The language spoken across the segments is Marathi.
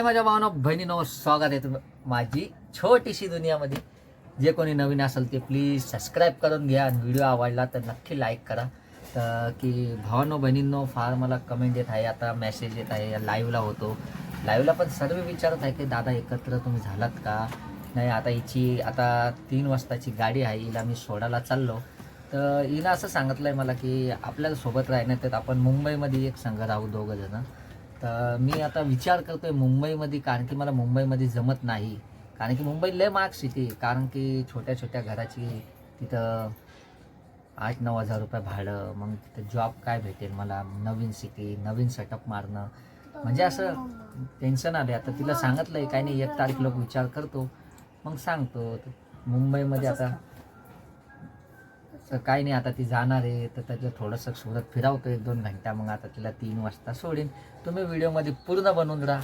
हाय माझ्या भावना बहिणीनो स्वागत आहे तुम- माझी छोटीशी दुनियामध्ये. जे कोणी नवीन असेल ते प्लीज सबस्क्राईब करून घ्या. आणि व्हिडिओ आवडला तर नक्की लाईक करा. तर की भावानो बहिणींनो फार मला कमेंट येत आहे. आता मेसेज येत आहे. लाईव्हला होतो. लाईव्हला पण सर्व विचारत आहे की दादा एकत्र तुम्ही झालात का? नाही आता हिची आता तीन वाजताची गाडी आहे. हिला मी सोडायला चाललो. तर हिनं असं सांगितलं आहे मला की आपल्याला सोबत राहण्यात आपण मुंबईमध्ये एक संघ राहू दोघं जण. तर मी आता विचार करतोय मुंबईमध्ये कारण की मला मुंबईमध्ये जमत नाही. कारण की मुंबई लय महाग सिटी आहे. कारण की छोट्या छोट्या घराची तिथं आठ नऊ हजार रुपये भाडं मग तिथं जॉब काय भेटेल मला? नवीन सिटी नवीन सेटअप मारणं. म्हणजे असं टेन्शन आले आता तिला सांगितलंय काय नाही एक तारीख लोक विचार करतो. मग सांगतो. मुंबईमध्ये आता तर काही नाही आता ती जाणार आहे तर त्याचं थोडंसं सुरत फिरावतो एक दोन घंटा? मग आता तिला तीन वाजता सोडीन. तुम्ही व्हिडिओमध्ये पूर्ण बनवून राहा.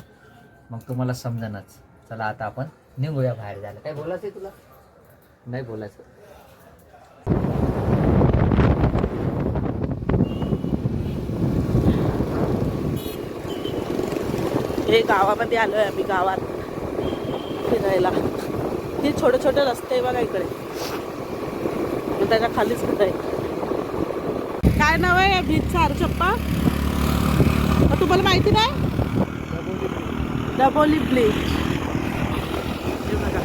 मग तुम्हाला समजणच. चला आता आपण निघूया बाहेर जायला. काय बोलायचं आहे तुला? नाही बोलायचं. हे गावामध्ये आलोय आम्ही गावात फिरायला. हे छोटे छोटे रस्ते आहे बघा इकडे. मग त्याच्या खालीच घर आहे? काय नाव आहे या बीचचा आरचप्पा? मग तुम्हाला माहिती नाही? डबोली ब्लीच हे बघा.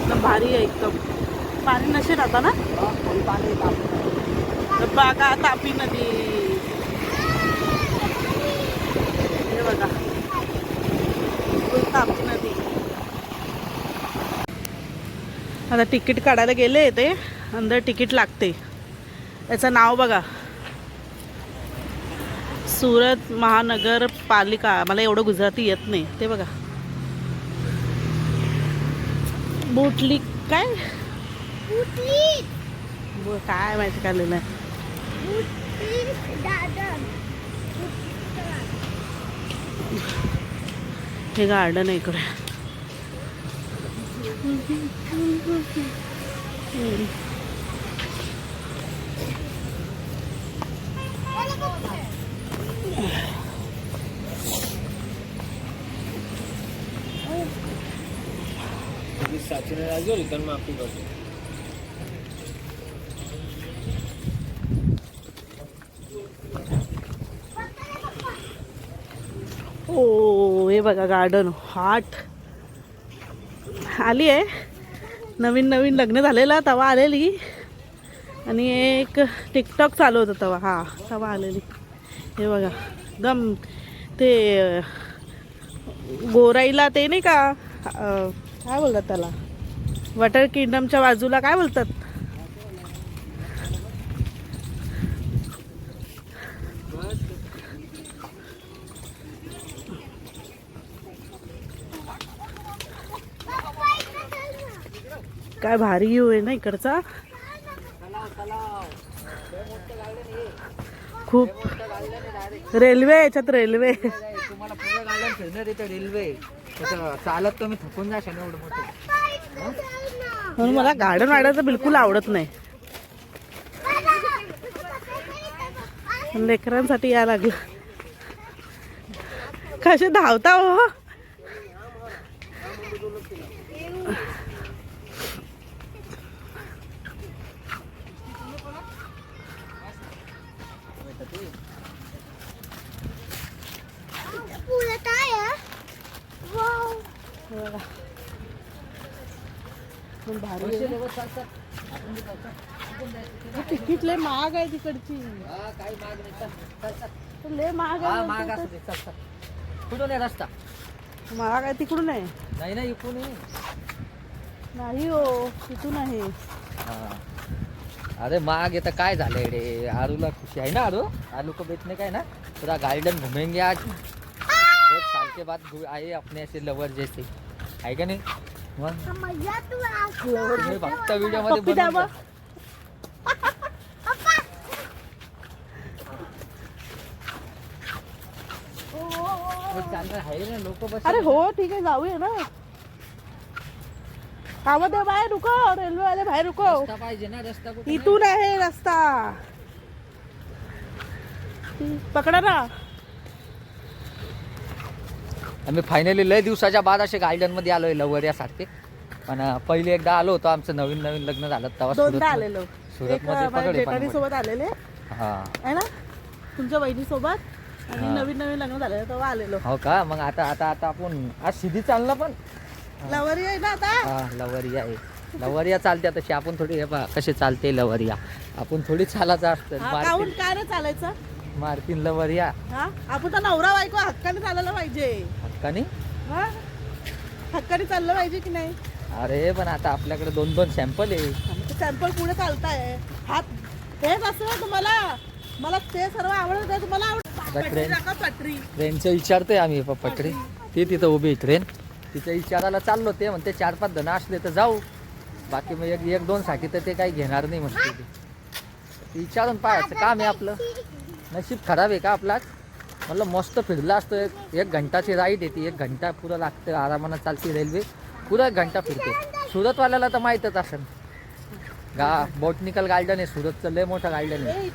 एकदम भारी आहे एकदम. पाणी नसेल आता ना? तर बघा तापी नदी हे बघा. तापी नदी आता तिकीट काढायला गेले ते. अंदर तिकीट लागते. याचं नाव बघा. सुरत महानगरपालिका. मला एवढं गुजराती येत नाही. ते बघा. बोटली काय? ब- काय माहिती काय लिहिलं आहे हे गार्डन आहे इकडे. हम्म. ओ हे बघा गार्डन हाट आली आहे. नवीन नवीन लग्न झालेलं तवा आलेली. आणि एक टिकटॉक चालू होतं तवा. हा तवा आलेली. हे बघा गम ते गोराईला ते नाही का काय बोलतात त्याला? वॉटर किंगडमच्या बाजूला काय बोलतात? काय भारी व्ह्यू आहे ना इकडचा? खूप रेल्वे याच्यात रेल्वे. तुम्हाला गार्डन फिरणार रेल्वे चालत तुम्ही थकून जा एवढं मोठं म्हणून मला गार्डन वाढायचं बिलकुल आवडत नाही. लेकरांसाठी या लागलं. कसे धावता हो? बघा. पण भारी आहे ना. तिकीट लय महाग आहे तिकडची. नाही. लय महाग हा आहे असू कुठून आहे रस्ता. महाग आहे तिकडून आहे. नाही नाही इकडून आहे. नाही हो तिथून आहे. अरे माग येतं काय झालंय रे? आरूला खुशी आहे ना आरू? आलू को बेचने का है ना? पूरा गार्डन घूमेंगे आज. बहुत साल के बाद आए अपने ऐसे लवर जैसे. आहे का नाही? मग तुम्ही फक्त व्हिडिओमध्ये पप्पी द्या बनवून बा. द्या. मग चालणार आहे ना लोक बस अरे हो ठीक आहे जाऊया ना. कामध्ये बाहेर रुको रेल्वे वाले बाहेर रुको. रस्ता पाहिजे ना रस्ता कुठे इथून आहे रस्ता. पकडा ना. आम्ही फायनली लय दिवसाच्या बाद असे गार्डनमध्ये आलो आहे लवरियासारखे पण पहिले एकदा आलो होतो आमचं नवीन नवीन लग्न झालं तेव्हा दोनदा सुरतमध्ये- आलेलो. एक सुरतमध्ये माझ्या पकडे जेठाणी पण सोबत आलेले. हा. आहे ना? तुमच्या बहिणी सोबत आणि हा. नवीन नवीन लग्न झालेलं तेव्हा आलेलो. हो का? मग आता आता आता आपण आज सिधी चाललं पण. लवरी आहे ना आता? हा लवरिया आहे. लवरिया चालते तशी आपण थोडी हे पहा कसे चालते लवरिया. आपण थोडी चालायचं असतं. हा, काहून काय नाही चालायचं? मारतीन लवरिया. हा आपण तर नवरा बायको हक्काने चालायला पाहिजे. हक्काने हा? हक्काने चाललं पाहिजे की नाही? अरे पण आता आपल्याकडे दोन दोन सॅम्पल आहे सॅम्पल पुढे चालताय. हात हेच असं तुम्हाला? मला ते सर्व आवडत तुम्हाला आवडत पटरी ट्रेन. टाका, पटरी. ट्रेनचं विचारतोय आम्ही पटरी. ती तिथं उभी आहे ट्रेन तिच्या विचारायला चाललो ते म्हणते चार पाच जण असले तर जाऊ. बाकी मग एक एक दोन साठी तर ते काही घेणार नाही म्हणते ते. ते विचारून पाहायचं काम आहे आपलं. नशीब खराब आहे का आपलाच? म्हणलं मस्त फिरलं असतं. एक एक घंटाची राईड येते. एक घंटा पुरं लागतं. आरामानं चालते रेल्वे पुरा एक घंटा फिरते. सुरतवाल्याला तर माहीतच असेल. गा बॉटनिकल गार्डन आहे. सुरतचं लय मोठं गार्डन आहे.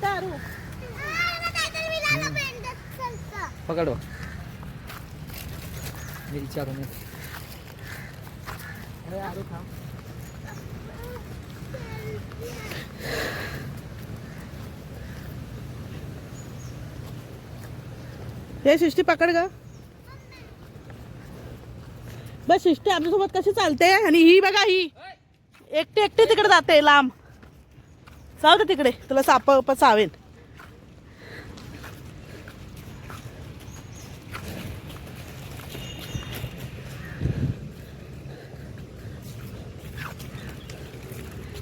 पकड. मी विचारून येतो. अरे आरू थांब. हे शिष्टी पकड ग. बस शिष्टी आमच्यासोबत कशी चालते? आणि ही बघा ही. एकटी एकटी तिकडे जाते लांब. चालते तिकडे तुला साप चावेल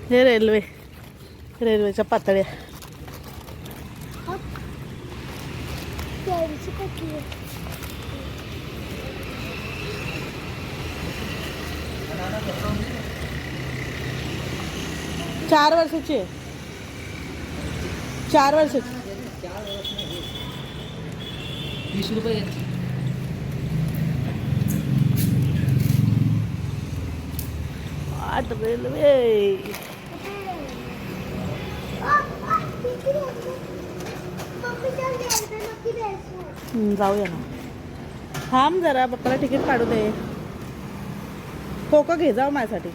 हे रेल्वे रेल्वेच्या पातळ्या. चार वर्षाची आहे चार वर्षाची तीस रुपये यांची. आठ रेल्वे जाऊया ना. थांब जरा पप्पाला तिकीट काढू दे. कोको घे जाऊ माझ्यासाठी.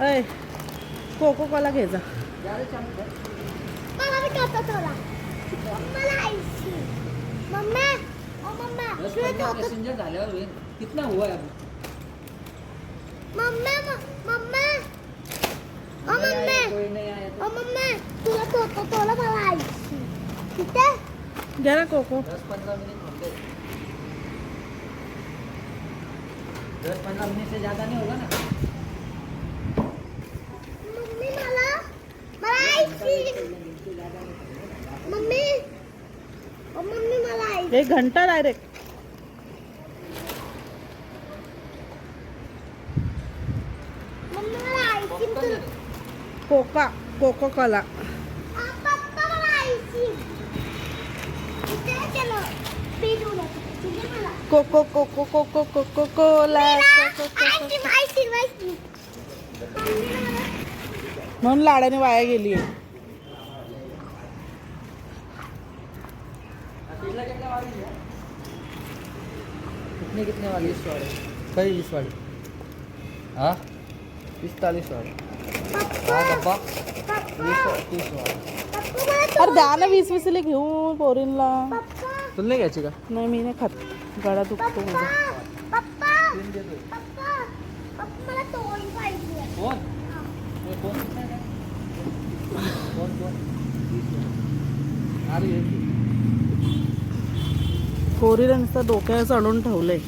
अय कोको? कोला घे जा. पंद्रह पैसेंजर झाल्यावर होईल. कितना हुआ है अभी? कोई नहीं आया तो. घ्या ना कोको। दस पंद्रह मिनट होंगे। दस पंद्रह मिनट से ज्यादा नहीं होगा ना? मम्मी ओ मम्मी मला आई एक घंटा डायरेक्ट। मम्मी मला आईस्क्रीम तुला कोका कोको कोला पप्पा मला आईस्क्रीम इथे चलो पीडू तुझे मला coco coco coco coco Cola म्हणून लाडाने वाया गेली. कितने कितने वाली वाले? कई इस वाली? हाँ? पिस्तालीस वाली। पप्पा हाँ डब्बा पप्पा तीस वाली। अरे द्या ना वीस वीसले घेऊन पोरींला। पप्पा तुला नाही घ्यायची का नाही मी नाही खात गळा दुखतो हे. हे पोरीला नुसतं डोक्यावर चढून ठेवलंय.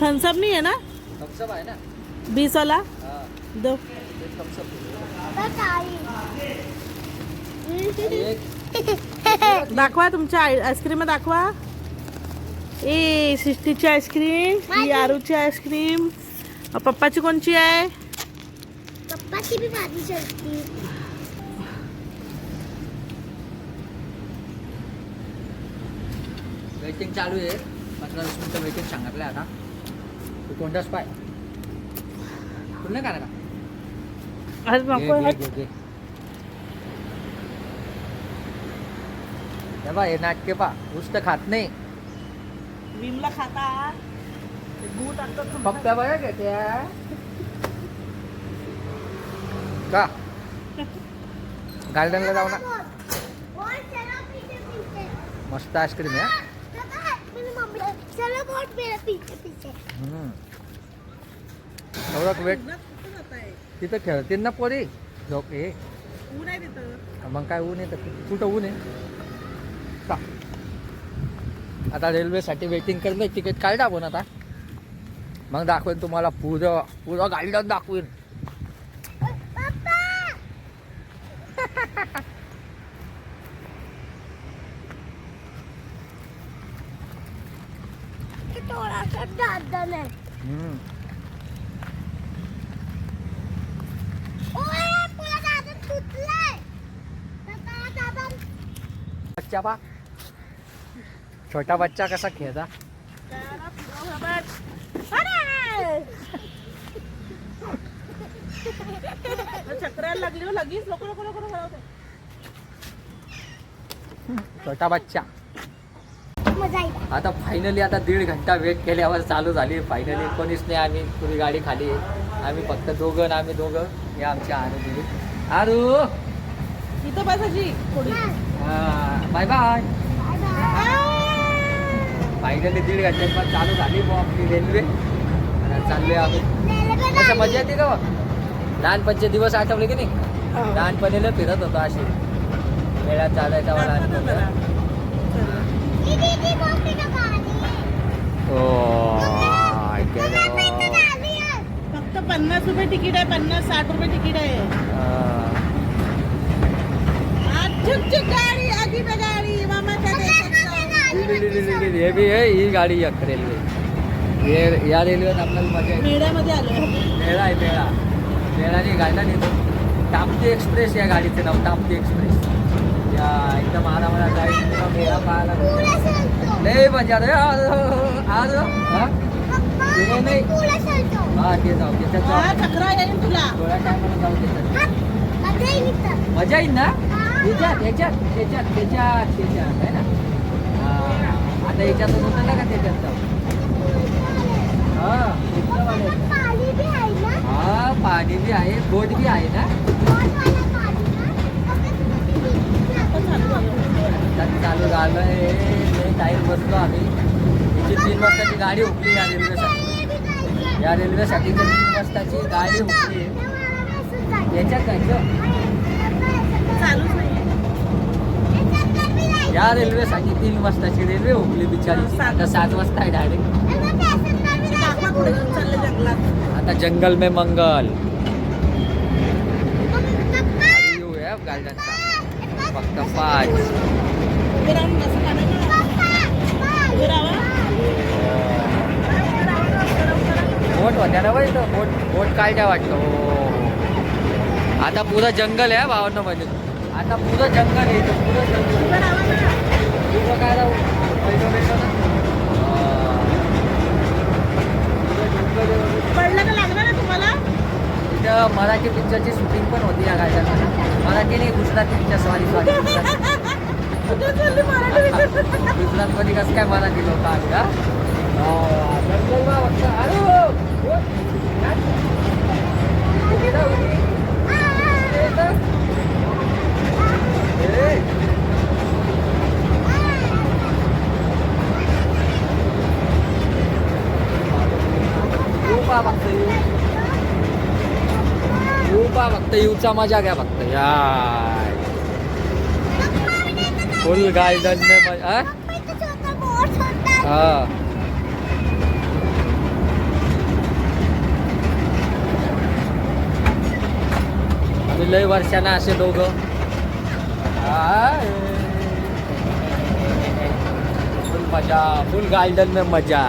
थम्सअप नाही आहे ना? थम्सअप आहे ना? बीसवाला हाँ. दो. दाखवा तुमच्या आय- आईस्क्रीम दाखवा. ए सिष्टीची आईस्क्रीम ही आरूची आईस्क्रीम पप्पाची कोणची आहे? पप्पाची बी वेटिंग चालू आहे. पंधरा वीस मिनटं वेटिंग सांगितलं आता. तू कोणताच पाय? तुला नाही का का? आज. हे बा हे नाटके पा उष्ट खात नाही विमला खाता टाकतात फक्त बघा घेत्या का गार्डनला जाऊ ना और चलो पीछे पीछे मस्त आईस्क्रीम आहे हा. पापा, मेरी मम्मी चलो बहुत मेरे पीछे पीछे हम्म. एवढं वेट तिथं खेळतील ना पोरी लोक हे ऊन आहे तिथं. मग काय ऊन आहे तर कुठं ऊन आहे? का आता रेल्वेसाठी वेटिंग करलं तिकीट काढ आपण आता. मग दाखवेन तुम्हाला पुरं पुरं गार्डन दाखवेन. पापा ये थोड़ा बच्चा बा छोटा बच्चा कसा खेळता? चक्रायला लागली हो लगेच. छोटा बच्चा आता फायनली आता दीड घंटा वेट केल्यावर चालू झाली. फायनली कोणीच नाही आम्ही पुरी गाडी खाली. आम्ही फक्त दोघं आम्ही दोघं. हे आमच्या आरू दिली आरू! इथं बसायची थोडी बाय बाय. फायनली दीड घंट्यात चालू झाली बुवा आपली रेल्वे आणि चाललोय आम्ही. कसं मजा येते का? लहानपणचे दिवस आठवले की नाही? लहानपणीला फिरत होतो असे मेळ्यात चालायचा it. फक्त पन्नास रुपये तिकीट आहे पन्नास साठ रुपये तिकीट आहे. हा. गाडी गाडी. हे। बी आहे ही गाडी एक रेल्वे। हे या रेल्वेत आपल्याला मजा येते मेळ्यामध्ये आलो मेळा आहे मेळा मेळाने गायला नेतो. ताप्ती एक्सप्रेस या गाडीचं नाव ताप्ती एक्सप्रेस. या एकदम आरामाला जायचं तुला मेळा पाहायला लय मजा रे आज आज हा? नाही. हा ते जाऊ त्याच्यात हा जाऊ तुला. थोड्या टायमाला जाऊ त्याच्यात. मजा येईल ना? याच्यात याच्यात त्याच्यात त्याच्यात त्याच्यात आहे ना? आता याच्यातून होतं ना का त्याच्यात हा पाणी बी आहे. हा बी आहे बोट बी आहे ना? चालू झालं आहे टाईम बसलो आम्ही. तिची तीन वाजताची गाडी उठली या रेल्वेसाठी. या रेल्वेसाठी तर तीन वाजताची गाडी उठली याच्यात जायचं चालू या रेल्वेसाठी तीन वाजताची रेल्वे हुकली बिचारीची आता सात वाजता आहे डायरेक्ट आता जंगल में मंगल. गार्डनचा. फक्त पाच. राहा बोट होत्या ना बोट बोट काढल्या वाटतं. हो आता पुरं जंगल आहे भावांना म्हणजे आता पुरं जंगल आहे पुरं जंगल पुरं काय राहू. पडलं का ना तुम्हाला? इथं मराठी पिक्चरची शूटिंग पण होती या गार्डनमध्ये मराठी नाही गुजराती पिक्चर सॉरी सॉरी? गुजरातमध्ये कसं काय मराठी लोक फक्त. अरे हो, हो. येऊ पहा फक्त येऊ येऊ येऊचा मजा घ्या फक्त या फुल गार्डन में हा? हा लय वर्षानं असे दोघं फुल मज़ा फुल गार्डन में मज़ा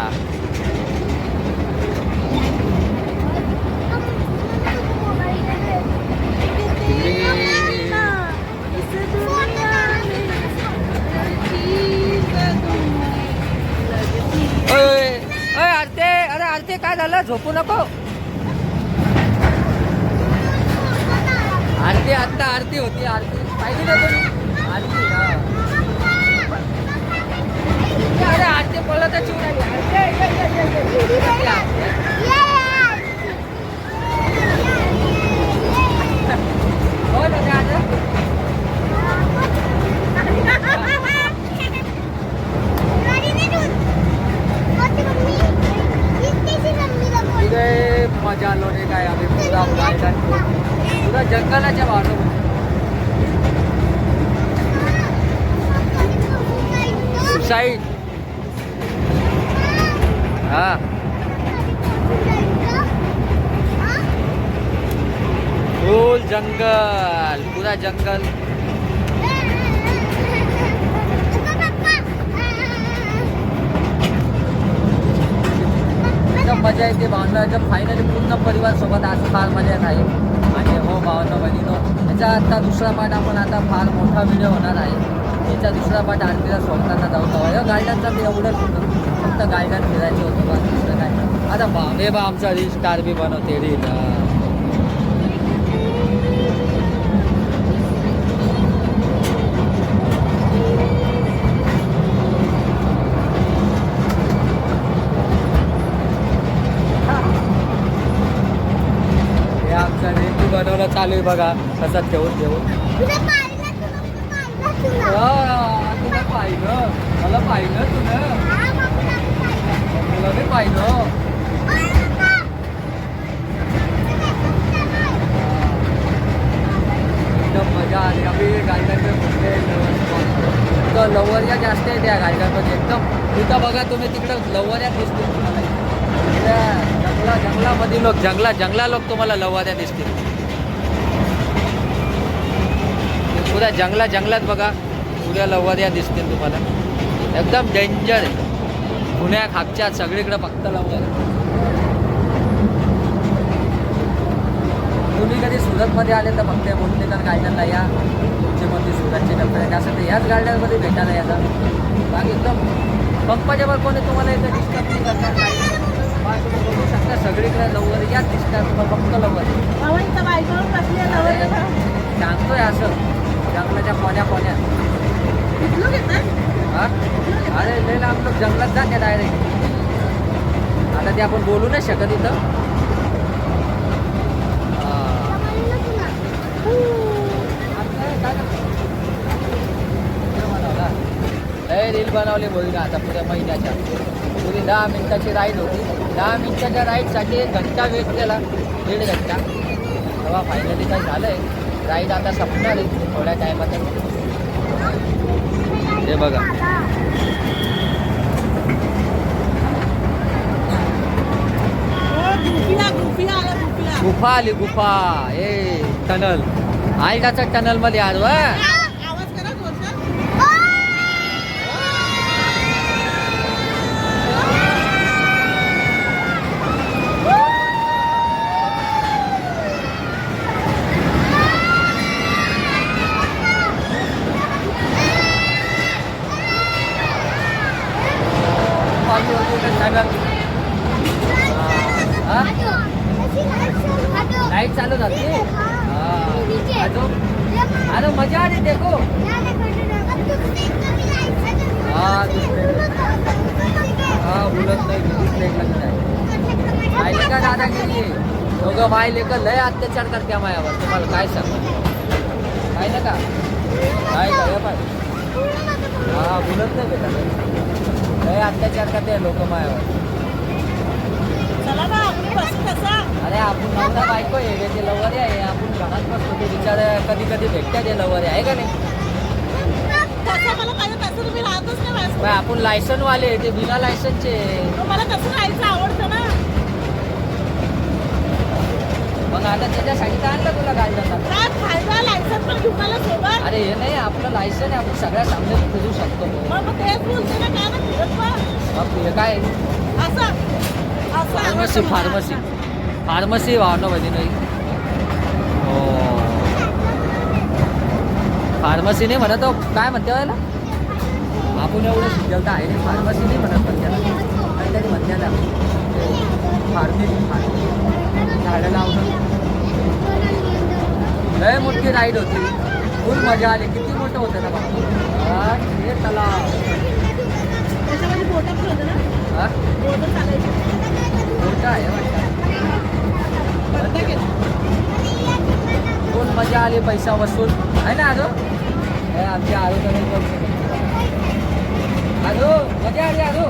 आरते काय झोपू नको. आरती आता आरती होती, आरती. पाहिली ना तुम्ही? मजा आलो रे काय आम्ही पुरा गार्डन पुरा जंगलाच्या बाजूला सुसाईड. हा. फुल जंगल पुरा जंगल. एकदम मजा येते भावना एकदम फायनली पूर्ण परिवार सोबत आज फार मजा येत आहे. आणि हो भावना बहिणीनो याचा आता दुसरा पार्ट आपण आता फार मोठा व्हिडिओ होणार आहे. याचा दुसरा पार्ट आरतीला सोडताना जाऊ जाऊ गार्डनचा मी एवढंच फक्त गार्डन फिरायचं होतं बा दुसरं काय? आता बाबे बा आमचा रील स्टार बी बनवते रील हे बनवणं चालू आहे बघा कसं ठेवून ठेवून. तुला पाहिलं मला पाहिलं तुला. तुला मी पाहिलं एकदम मजा आली आम्ही गायकांकडे कुठले तर जास्त आहे त्या गायकरमध्ये एकदम तिथं बघा तुम्ही तिकडं लवऱ्या दिसतील तुम्हाला जंगला जंगलामध्ये लोक जंगला जंगला लोक तुम्हाला लवऱ्या दिसतील पुऱ्या जंगला जंगलात बघा पुऱ्या लवऱ्या दिसतील तुम्हाला एकदम डेंजर आहे पुण्या खापच्या सगळीकडे फक्त लवऱ्या तुम्ही कधी सुरतमध्ये आले तर फक्त बोलतेकर गार्डनला या. तुमचे मध्ये सुरतचे डबे तर याच गार्डनमध्ये भेटायला येतात बाकी एकदम पंपाच्या वर कोणी तुम्हाला इथं डिस्टर्ब नाही करणार तुम्ही बघू शकता सगळीकडे लवकर याच दिसतात तुम्हाला फक्त लवकर. सांगतोय असं. जंगलाच्या कोण्या कोण्या अरे लय लांब लोक जंगलात जाते डायरेक्ट आता ते आपण बोलू नाही शकत इथं. लय रील बनवले बोलगा आता पुऱ्या महिन्याच्या. पुरी दहा मिनिटाची राईड होती. दहा मिनिटाच्या राईडसाठी एक घंटा वेट केला. दीड घंटा. तेव्हा फायनली काय झालंय? राईड आता संपणार आहे. थोड्या टायमात हे बघा. गुफा आली गुफा. A tunnel. आयडाच्या टनलमध्ये आलो हा. पाणी होती इथं टनल हा लाइट चालू जाते हा. अरे मजा आली देखो. हा हा बोलत नाही दुसरे पाहिले का दादागिरी? दोघं बाय लेकर लय अत्याचार करते मायावर. तुम्हाला काय सांगा? काय ना का? काय काय हा बोलत नाही बेटा लय अत्याचार करते लोक मायावर. अरे आपण नवरा बायको आहे ते लवरे आहे आपण घरात बसतो ते विचार कधी कधी भेटतात ते लवरे आहे का नाही? पण आपण लायसन वाले ते बिना लायसनचे मला कसं राहायचं आवडतं ना मग आता त्याच्यासाठी तर आणलं तुला गाडीला काय लायसन पण सोबत अरे हे नाही आपलं लायसन आहे आपण सगळ्या सामने फिरू शकतो. मग तेच बोलते ना काय फिरत मग. काय? असं. फार्मसी. फार्मसी फार्मसी वाहनं पाहिजे नाही हो. फार्मसी नाही म्हणत हो. काय म्हणते व्हायला आपण एवढं शिकल तर आहे फार्मसी नाही म्हणत पण त्याला काहीतरी म्हणते ना फार्मी फार्मी झाडं लावणं. लय मोठी राईड होती. फुल मजा आली. किती मोठं होतं ना बाबा. हा, हे तलाव. त्याच्यामध्ये बोटं पण होतं ना? हा? बोटं चालायची मोठं आहे वाटतं बंद केलं फुल मजा आली पैसा वसूल आहे ना आजो हे आमची आरो आजो मजा आली आजो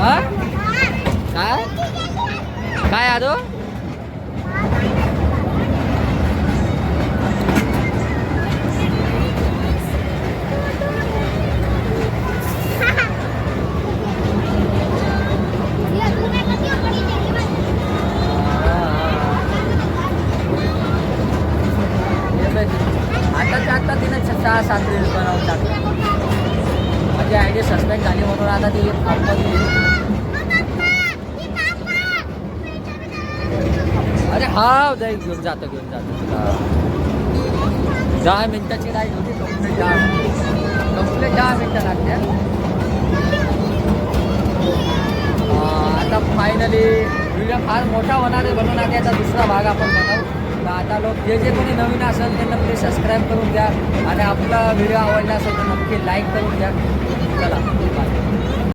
हा आजो सहा सात रील्स बनवून टाकले माझी आय डी सस्पेंड झाली म्हणून आता ती अरे हा जाई घेऊन जातो घेऊन जातो. तुला दहा मिनिटाची राईड होती कंप्लीट दहा कंप्लीट दहा मिनटं लागते. आता फायनली व्हिडिओ फार मोठा होणार आहे म्हणून आता दुसरा भाग आपण बनवू. आता लोक जे जे कोणी नवीन असेल त्यांना प्लीज सबस्क्राईब करून द्या. आणि आपला व्हिडिओ आवडला असेल तर नक्की लाईक करून द्या. चला